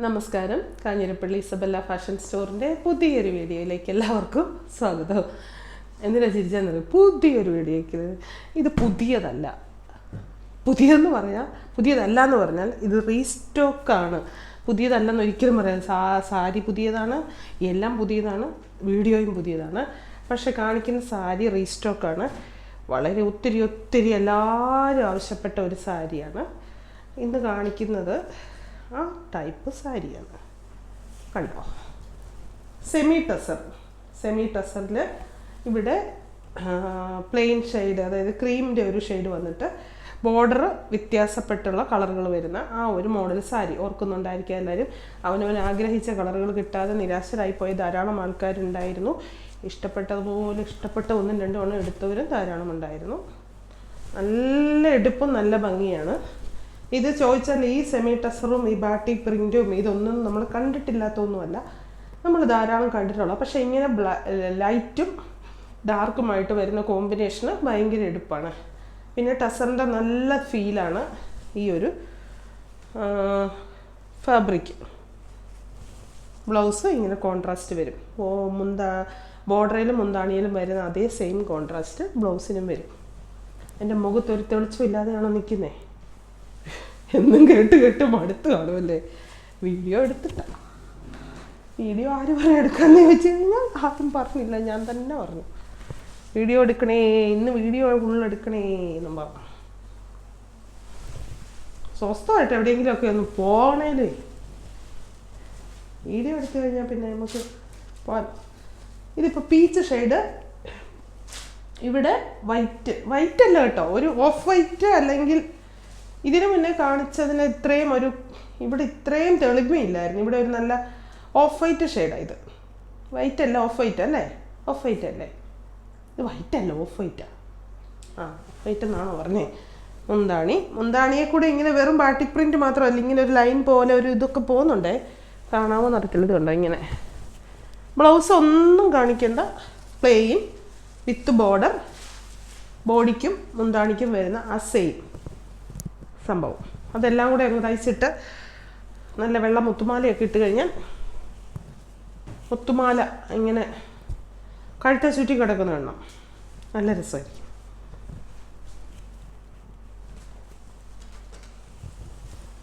നമസ്കാരം. Kanjirappally Isabella fashion സ്റ്റോറിന്റെ പുതിയൊരു വീഡിയോയിലേക്ക് എല്ലാവർക്കും സ്വാഗതം. എന്തിനാ ചിരിച്ചെന്നത് പുതിയൊരു വീഡിയോയ്ക്ക് ഇത് പുതിയതല്ല. പുതിയതെന്ന് പറയാം പുതിയതല്ല എന്ന് പറഞ്ഞാൽ ഇത് റീസ്റ്റോക്കാണ്. പുതിയതല്ലെന്ന് ഒരിക്കലും പറയാം. സാ സാരി പുതിയതാണ് എല്ലാം പുതിയതാണ് വീഡിയോയും പുതിയതാണ്. പക്ഷെ കാണിക്കുന്ന സാരി റീസ്റ്റോക്കാണ്. വളരെ ഒത്തിരി ഒത്തിരി എല്ലാവരും ആവശ്യപ്പെട്ട ഒരു സാരിയാണ്. ഇന്ന് കാണിക്കുന്നത് ആ ടൈപ്പ് സാരിയാണ് കണ്ടോ? സെമി ടസർ സെമി ടസറിൽ ഇവിടെ പ്ലെയിൻ ഷെയ്ഡ് അതായത് ക്രീമിന്റെ ഒരു ഷെയ്ഡ് വന്നിട്ട് ബോർഡർ വ്യത്യാസപ്പെട്ടുള്ള കളറുകൾ വരുന്ന ആ ഒരു മോഡൽ സാരി ഓർക്കുന്നുണ്ടായിരിക്കും എല്ലാവരും. അവനവൻ ആഗ്രഹിച്ച കളറുകൾ കിട്ടാതെ നിരാശരായിപ്പോയ ധാരാളം ആൾക്കാരുണ്ടായിരുന്നു. ഇഷ്ടപ്പെട്ടതുപോലെ ഇഷ്ടപ്പെട്ട ഒന്നും രണ്ടും എണ്ണം എടുത്തവരും ധാരാളം ഉണ്ടായിരുന്നു. നല്ല എടുപ്പും നല്ല ഭംഗിയാണ്. ഇത് ചോദിച്ചാൽ ഈ സെമി ടസറും ഈ ബാട്ടി പ്രിന്റും ഇതൊന്നും നമ്മൾ കണ്ടിട്ടില്ലാത്തൊന്നുമല്ല. നമ്മൾ ധാരാളം കണ്ടിട്ടുള്ള പക്ഷേ ഇങ്ങനെ ലൈറ്റും ഡാർക്കുമായിട്ട് വരുന്ന കോമ്പിനേഷന് ഭയങ്കര എടുപ്പാണ്. പിന്നെ ടസറിന്റെ നല്ല ഫീലാണ് ഈ ഒരു ഫാബ്രിക് ബ്ലൗസ് ഇങ്ങനെ കോൺട്രാസ്റ്റ് വരും. ഓ മുന്താ ബോർഡറിലും മുന്താണിയിലും വരുന്ന അതേ സെയിം കോൺട്രാസ്റ്റ് ബ്ലൗസിനും വരും. എന്റെ മുഖത്ത് ഒരു തെളിച്ചമില്ലാതെയാണോ നിൽക്കുന്നേ? എന്നും കേട്ട് കേട്ട് മടുത്ത് കാണുമല്ലേ വീഡിയോ എടുത്തിട്ട. വീഡിയോ ആര് പറയാൻ എടുക്കാന്ന് ചോദിച്ചു കഴിഞ്ഞാൽ ആരും പറഞ്ഞില്ല ഞാൻ തന്നെ പറഞ്ഞു. വീഡിയോ എടുക്കണേ ഇന്ന് വീഡിയോ ഉള്ളെടുക്കണേ എന്നും പറഞ്ഞു. സ്വസ്ഥമായിട്ട് എവിടെയെങ്കിലുമൊക്കെ ഒന്ന് പോകണേലേ വീഡിയോ എടുത്തു കഴിഞ്ഞാൽ പിന്നെ നമുക്ക് പോകാൻ ഇതിപ്പോൾ പീച്ച് ഷെയ്ഡ് ഇവിടെ വൈറ്റ് വൈറ്റ് അല്ല കേട്ടോ ഒരു ഓഫ് വൈറ്റ് അല്ലെങ്കിൽ ഇതിനു മുന്നേ കാണിച്ചതിന് ഇത്രയും ഒരു ഇവിടെ ഇത്രയും തെളിമയില്ലായിരുന്നു ഇവിടെ ഒരു നല്ല ഓഫ് വൈറ്റ് ഷെയ്ഡാണ് ഇത്. വൈറ്റ് അല്ല ഓഫ് വൈറ്റ് അല്ലേ? ഓഫ് വൈറ്റ് അല്ലേ? ഇത് വൈറ്റ് അല്ല ഓഫ് വൈറ്റാണ് ആ വൈറ്റ് എന്നാണോ പറഞ്ഞേ? മുന്താണി. മുന്താണിയെ കൂടെ ഇങ്ങനെ വെറും ബാട്ടി പ്രിന്റ് മാത്രമല്ല ഇങ്ങനെ ഒരു ലൈൻ പോലെ ഒരു ഇതൊക്കെ പോകുന്നുണ്ടേ? കാണാമോ നടക്കില്ല ഇതുണ്ടോ ഇങ്ങനെ. ബ്ലൗസ് ഒന്നും കാണിക്കേണ്ട. Plain with border. ബോഡിക്കും മുന്താണിക്കും വരുന്ന ആ സെയിം. സംഭവം. അതെല്ലാം കൂടെ അങ്ങ് തയ്ച്ചിട്ട് നല്ല വെള്ള മുത്തുമാലയൊക്കെ ഇട്ട് കഴിഞ്ഞാൽ മുത്തുമാല ഇങ്ങനെ കഴുത്തെ ചുറ്റി കിടക്കുന്ന എണ്ണം നല്ല രസമായിരിക്കും.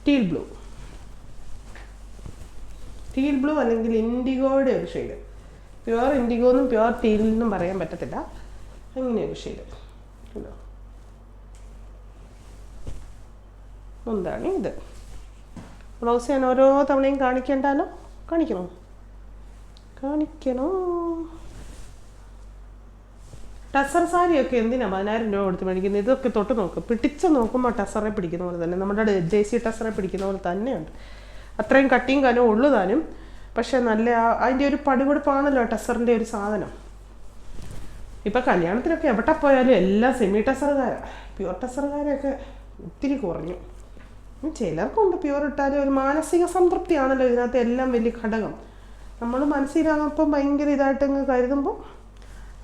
ടീൽ ബ്ലൂ ടീൽ ബ്ലൂ അല്ലെങ്കിൽ ഇൻഡിഗോയുടെ ഒരു ഷെയ്ഡ് പ്യുവർ ഇൻഡിഗോ എന്നും പ്യുവർ ടീൽ എന്നും പറയാൻ പറ്റത്തില്ല. അങ്ങനെ ഒരു ഷെയ്ഡ് കണ്ടോ എന്താണ് ഇത്? ബ്ലൗസ് ഞാൻ ഓരോ തവണയും കാണിക്കണ്ടല്ലോ കാണിക്കണോ? കാണിക്കണോ? ടസർ സാരിയൊക്കെ എന്തിനാ പതിനായിരം രൂപ കൊടുത്ത് മേടിക്കുന്നത്? ഇതൊക്കെ തൊട്ട് നോക്ക്. പിടിച്ച് നോക്കുമ്പോൾ ടസറെ പിടിക്കുന്ന പോലെ തന്നെ. നമ്മുടെ ജെ സി ടസറെ പിടിക്കുന്ന പോലെ തന്നെയുണ്ട്. അത്രയും കട്ടിയും കനവും ഉള്ളു താനും. പക്ഷെ നല്ല അതിന്റെ ഒരു പടിപൊടിപ്പാണല്ലോ ടസറിന്റെ ഒരു സാധനം. ഇപ്പം കല്യാണത്തിനൊക്കെ എവിടെ പോയാലും എല്ലാം സെമി ടസറുകാരാണ് പ്യുവർ ടസറുകാരെയൊക്കെ ഒത്തിരി കുറഞ്ഞു. ചിലർക്കുണ്ട്. പ്യുവർ ഇട്ടാൽ ഒരു മാനസിക സംതൃപ്തിയാണല്ലോ ഇതിനകത്ത് എല്ലാം വലിയ ഘടകം. നമ്മൾ മനസ്സിലാകുമ്പം ഭയങ്കര ഇതായിട്ടങ്ങ് കരുതുമ്പോൾ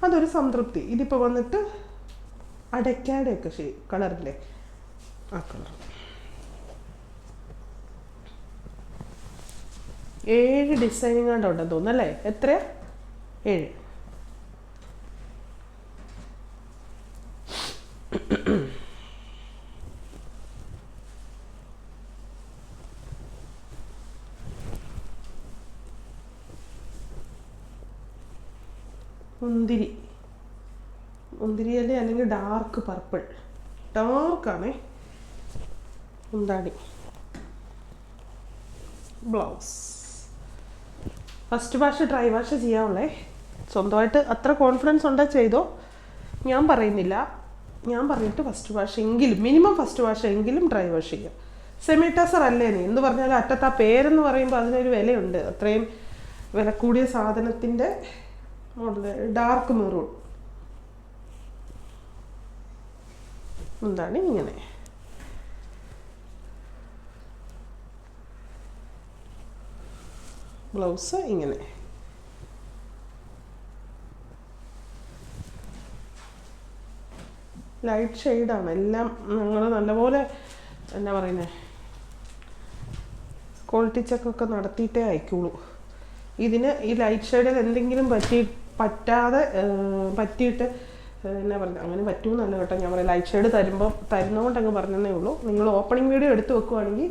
അതൊരു സംതൃപ്തി. ഇതിപ്പോൾ വന്നിട്ട് അടയ്ക്കാടെയൊക്കെ ശരി കളറില്ലേ ആ കളർ ഏഴ് ഡിസൈനിങ് കണ്ടുണ്ടെന്ന് തോന്നുന്നു തോന്നുന്നല്ലേ എത്ര ഏഴ്. മുന്തിരി. മുന്തിരിയല്ലേ അല്ലെങ്കിൽ ഡാർക്ക് പർപ്പിൾ ഡാർക്കാണേ മുന്താണി blouse first wash dry wash ചെയ്യാവുള്ളേ. സ്വന്തമായിട്ട് അത്ര കോൺഫിഡൻസ് ഉണ്ടോ ചെയ്തോ? ഞാൻ പറയുന്നില്ല. ഞാൻ പറഞ്ഞിട്ട് ഫസ്റ്റ് വാഷ് എങ്കിലും മിനിമം ഫസ്റ്റ് വാഷ് എങ്കിലും ഡ്രൈ വാഷ് ചെയ്യാം. സെമിറ്റാസർ അല്ലേ നീ? എന്ന് പറഞ്ഞാൽ അറ്റത്ത് ആ പേരെന്ന് പറയുമ്പോൾ അതിനൊരു വിലയുണ്ട്. അത്രയും വില കൂടിയ സാധനത്തിന്റെ മോഡൽ ഡാർക്ക് മെറൂൺ എന്താണ് ഇങ്ങനെ? ബ്ലൗസ് ഇങ്ങനെ. ലൈറ്റ് ഷെയ്ഡാണ് എല്ലാം ഞങ്ങൾ നല്ലപോലെ എന്താ പറയുന്നത് ക്വാളിറ്റി ചെക്കൊക്കെ നടത്തിയിട്ടേ അയക്കുള്ളൂ. ഇതിന് ഈ ലൈറ്റ് ഷെയ്ഡിൽ എന്തെങ്കിലും പറ്റി പറ്റാതെ പറ്റിയിട്ട് എന്നാ പറയുക അങ്ങനെ പറ്റുമെന്നല്ല കേട്ടോ. ഞാൻ പറയാം ലൈറ്റ് ഷെയ്ഡ് തരുമ്പോൾ തരുന്നതുകൊണ്ട് അങ്ങ് പറഞ്ഞതേ ഉള്ളൂ. നിങ്ങൾ ഓപ്പണിംഗ് വീഡിയോ എടുത്ത് വെക്കുവാണെങ്കിൽ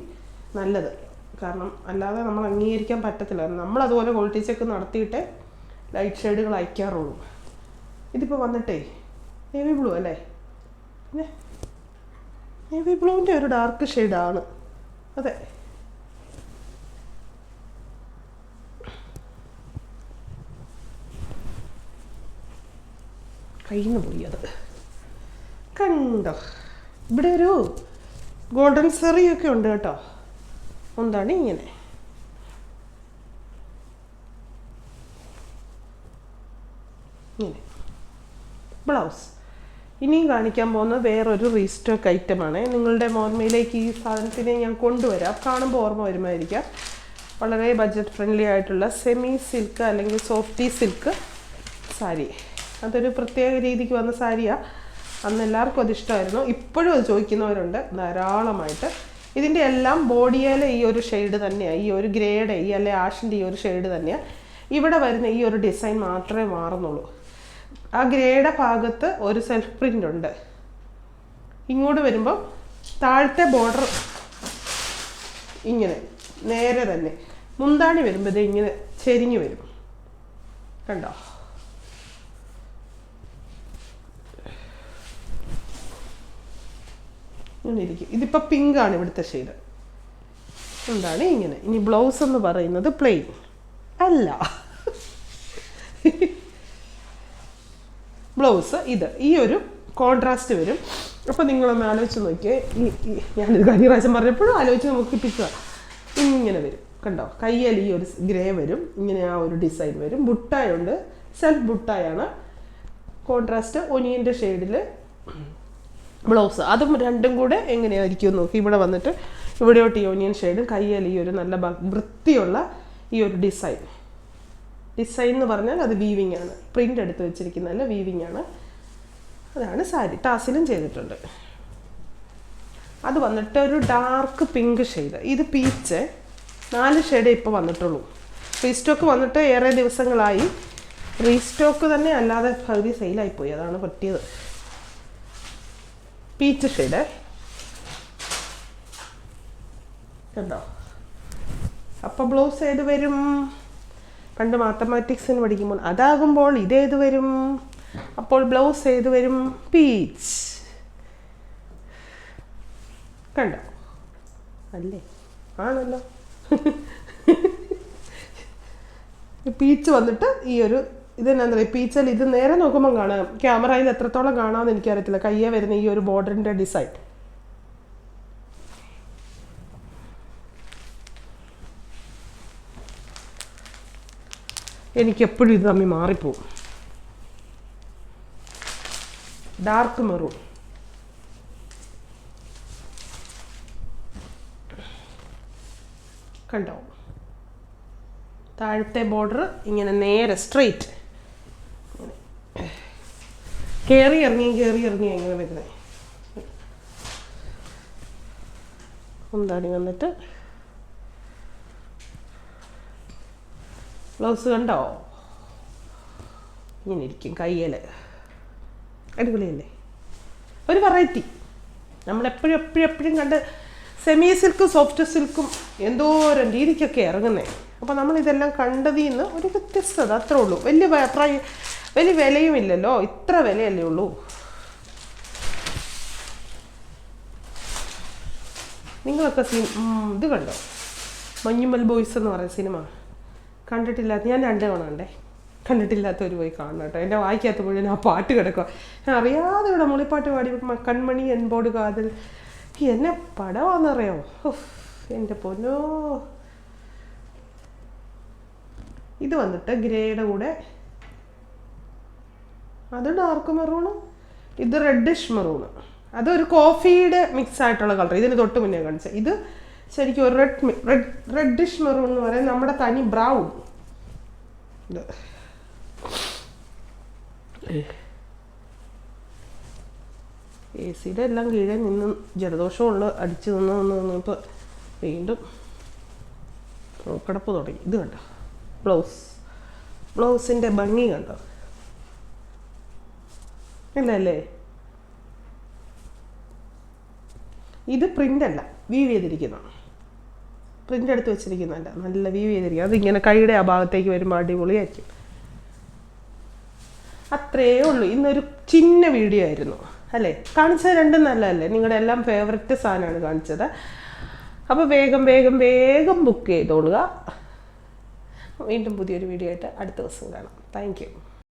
നല്ലത്. കാരണം അല്ലാതെ നമ്മൾ അംഗീകരിക്കാൻ പറ്റത്തില്ല. നമ്മൾ അതുപോലെ ക്വാളിറ്റി ചെക്ക് നടത്തിയിട്ടേ ലൈറ്റ് ഷെയ്ഡുകൾ അയക്കാറുള്ളൂ. ഇതിപ്പോൾ വന്നിട്ടേ നേവി ബ്ലൂ അല്ലേ? നേവി ബ്ലൂവിന്റെ ഒരു ഡാർക്ക് ഷെയ്ഡാണ് അതെ. കയ്യിൽ പോയി അത് കണ്ടോ? ഇവിടെ ഒരു ഗോൾഡൻ സെറിയൊക്കെ ഉണ്ട് കേട്ടോ. എന്താണ് ഇങ്ങനെ? ഇങ്ങനെ. ബ്ലൗസ്. ഇനിയും കാണിക്കാൻ പോകുന്നത് വേറൊരു റീസ്റ്റോക്ക് ഐറ്റമാണ് നിങ്ങളുടെ ഓർമ്മയിലേക്ക് ഈ സാധനത്തിനെ ഞാൻ കൊണ്ടുവരാം. കാണുമ്പോൾ ഓർമ്മ വരുമായിരിക്കാം. വളരെ ബഡ്ജറ്റ് ഫ്രണ്ട്ലി ആയിട്ടുള്ള സെമി സിൽക്ക് അല്ലെങ്കിൽ സോഫ്റ്റി സിൽക്ക് സാരി അതൊരു പ്രത്യേക രീതിക്ക് വന്ന സാരിയാണ് അന്ന് എല്ലാവർക്കും അത് ഇഷ്ടമായിരുന്നു. ഇപ്പോഴും അത് ചോദിക്കുന്നവരുണ്ട് ധാരാളമായിട്ട്. ഇതിന്റെ എല്ലാം ബോഡിയേലെ ഈ ഒരു ഷെയ്ഡ് തന്നെയാണ് ഈ ഒരു ഗ്രേഡ് ഈ അല്ലെ ആഷിന്റെ ഈ ഒരു ഷെയ്ഡ് തന്നെയാണ് ഇവിടെ വരുന്ന ഈ ഒരു ഡിസൈൻ മാത്രമേ മാറുന്നുള്ളൂ. ആ ഗ്രേയുടെ ഭാഗത്ത് ഒരു സെൽഫ് പ്രിന്റ് ഉണ്ട്. ഇങ്ങോട്ട് വരുമ്പോൾ താഴത്തെ ബോർഡർ ഇങ്ങനെ നേരെ തന്നെ. മുന്താണി വരുമ്പോൾ ഇത് ഇങ്ങനെ ചെരിഞ്ഞു വരും. കണ്ടോ? ഇങ്ങനെ ഇരിക്കും ഇതിപ്പോൾ പിങ്ക് ആണ് ഇവിടുത്തെ ഷെയ്ഡ് എന്താണ് ഇങ്ങനെ. ഇനി ബ്ലൗസ് എന്ന് പറയുന്നത് പ്ലെയിൻ അല്ല. ബ്ലൗസ് ഇത്. ഈ ഒരു കോൺട്രാസ്റ്റ് വരും. അപ്പോൾ നിങ്ങളൊന്ന് ആലോചിച്ച് നോക്കിയേ. ഈ ഞാനൊരു കഴിഞ്ഞ പ്രാവശ്യം പറഞ്ഞപ്പോഴും ആലോചിച്ച് നോക്കിപ്പിക്കുക ഇങ്ങനെ വരും. കണ്ടോ? കയ്യിൽ ഈ ഒരു ഗ്രേ വരും. ഇങ്ങനെ ആ ഒരു ഡിസൈൻ വരും. ബുട്ടായുണ്ട് സെൽഫ് ബുട്ടായാണ് കോൺട്രാസ്റ്റ് ഒനിയന്റെ ഷെയ്ഡിൽ ബ്ലൗസ്. അതും രണ്ടും കൂടെ എങ്ങനെയായിരിക്കും നോക്കി. ഇവിടെ വന്നിട്ട് ഇവിടെയോട്ട് ഒനിയൻ ഷെയ്ഡും കയ്യിൽ ഈ ഒരു നല്ല വൃത്തിയുള്ള ഈ ഒരു ഡിസൈൻ ഡിസൈൻ എന്ന് പറഞ്ഞാൽ അത് വീവിങ് ആണ്. പ്രിന്റ് എടുത്ത് വെച്ചിരിക്കുന്നതല്ല വീവിങ് ആണ്. അതാണ് സാരി ടാസിലും ചെയ്തിട്ടുണ്ട്. അത് വന്നിട്ട് ഒരു ഡാർക്ക് പിങ്ക് ഷെയ്ഡ് ഇത് പീച്ച് നാല് ഷെയ്ഡേ ഇപ്പോൾ വന്നിട്ടുള്ളൂ. റീസ്റ്റോക്ക് വന്നിട്ട് ഏറെ ദിവസങ്ങളായി. റീസ്റ്റോക്ക് തന്നെ അല്ലാതെ പകുതി സെയിലായിപ്പോയി അതാണ് പറ്റിയത് പീച്ച് ഷെയ്ഡ് കണ്ടോ? അപ്പോൾ ബ്ലൗസ് ഏത് വരും? പണ്ട് മാത്തമാറ്റിക്സിന് പഠിക്കുമ്പോൾ അതാകുമ്പോൾ ഇതേത് വരും? അപ്പോൾ ബ്ലൗസ് ഏത് വരും? പീച്ച് കണ്ടോ? അല്ലേ? ആണല്ലോ. പീച്ച് വന്നിട്ട് ഈ ഒരു ഇതെന്നാന്ന് പറയുക? പീച്ചൽ ഇത് നേരെ നോക്കുമ്പോൾ കാണാം. ക്യാമറയിൽ എത്രത്തോളം കാണാമെന്ന് എനിക്കറിയത്തില്ല. കയ്യെ വരുന്ന ഈ ഒരു ബോർഡറിന്റെ ഡിസൈൻ എനിക്കെപ്പോഴും ഇത് തമ്മിൽ മാറിപ്പോവും. ഡാർക്ക് മെറൂൺ കണ്ടോ? താഴത്തെ ബോർഡർ ഇങ്ങനെ നേരെ സ്ട്രെയിറ്റ് കയറി ഇറങ്ങി കയറി ഇറങ്ങി എങ്ങനെ വരുന്നത് ഒന്നാടി വന്നിട്ട്. ബ്ലൗസ് കണ്ടോ? ഇങ്ങനെ ഇരിക്കും കയ്യിൽ അടിപൊളിയല്ലേ? ഒരു വെറൈറ്റി നമ്മളെപ്പോഴും എപ്പോഴും എപ്പോഴും കണ്ട് സെമി സിൽക്കും സോഫ്റ്റ് സിൽക്കും എന്തോരം രീതിക്കൊക്കെ ഇറങ്ങുന്നേ. അപ്പോൾ നമ്മളിതെല്ലാം കണ്ടതിൽ നിന്ന് ഒരു വ്യത്യസ്തത അത്രേ ഉള്ളൂ. വലിയ വലിയ വിലയും ഇല്ലല്ലോ ഇത്ര വിലയല്ലേ ഉള്ളൂ. നിങ്ങളൊക്കെ സിനിമ ഇത് കണ്ടോ? മഞ്ഞുമൽ ബോയ്സ് എന്ന് പറയുന്ന സിനിമ. കണ്ടിട്ടില്ലാത്ത ഞാൻ രണ്ട് തവണ കണ്ടേ. ഒരു പോയി കാണണം കേട്ടോ. എന്റെ വായിക്കാത്ത മുഴുവൻ ആ പാട്ട് കിടക്കുക ഞാൻ അറിയാതെ ഇവിടെ മുളിപ്പാട്ട് പാടി കൺമണി എൻബോർഡ് കാതിൽ. എന്നെ പടമാണെന്നറിയോ എന്റെ പൊന്നോ. ഇത് വന്നിട്ട് ഗ്രേയുടെ കൂടെ അത് ഡാർക്ക് മെറൂണ് ഇത് റെഡിഷ് മെറൂണ് അതൊരു കോഫിയുടെ മിക്സ് ആയിട്ടുള്ള കളർ ഇതിന് തൊട്ട് മുന്നേ കാണിച്ചത് ഇത് ശരിക്കും ഒരു റെഡ് റെഡ് റെഡിഷ് മെറൂൺ എന്ന് പറയുന്നത് നമ്മുടെ തനി ബ്രൗൺ എ സിയുടെ എല്ലാം കീഴേ നിന്ന് ജലദോഷമുള്ള അടിച്ചു നിന്ന് നിന്ന് നിന്നിപ്പോൾ വീണ്ടും കിടപ്പ് തുടങ്ങി. ഇത് കണ്ടോ? ബ്ലൗസ് ബ്ലൗസിന്റെ ഭംഗി കണ്ടോ? ഇല്ല അല്ലേ ഇത് പ്രിന്റ് അല്ല വീവ് ചെയ്തിരിക്കുന്ന. പ്രിന്റ് എടുത്ത് വെച്ചിരിക്കുന്നതല്ല നല്ല വീവ് ചെയ്തിരിക്കുക അതിങ്ങനെ കൈയുടെ ആ ഭാഗത്തേക്ക് വരുമ്പോൾ അടിപൊളിയായിരിക്കും. അത്രയേ ഉള്ളൂ. ഇന്നൊരു ചിന്ന വീഡിയോ ആയിരുന്നു അല്ലേ? കാണിച്ചത് രണ്ടും നല്ലതല്ലേ? നിങ്ങളുടെ എല്ലാം ഫേവററ്റ് സാധനമാണ് കാണിച്ചത്. അപ്പോൾ വേഗം വേഗം വേഗം ബുക്ക് ചെയ്തോളുക. വീണ്ടും പുതിയൊരു വീഡിയോ ആയിട്ട് അടുത്ത ദിവസം കാണാം. താങ്ക്